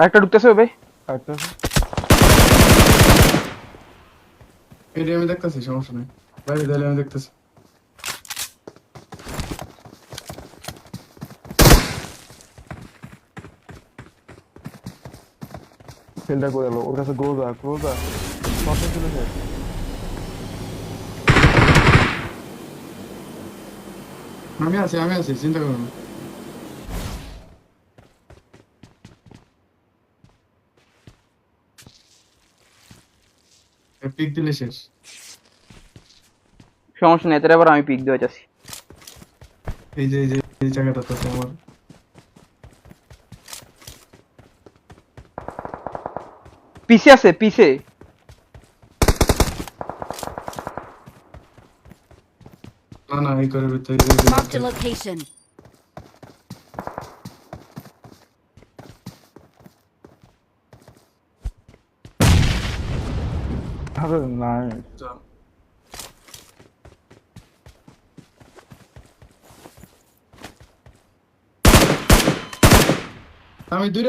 আরেকটা ঢুকতেছে ভাই। আরেকটা আছে। আমি দেখতেছি সমস্যা নেই। বাইরে দিলে আমি দেখতেছি। ফিল্ডার করে এলো ওর কাছে গ্রোজা গ্রোজা শর্টে ছিল সে আমি আছি আমি আছি চিন্তা করো না। পিক দিলে শেষ। সমস্যা নেই আবার আমি পিক দেওয়া যাচ্ছি। এই যে এই যে এই জায়গাটা তো আমার পিছে আছে পিছে না না এই করে ভিতরে এই যে- 他这种男人。这样还没对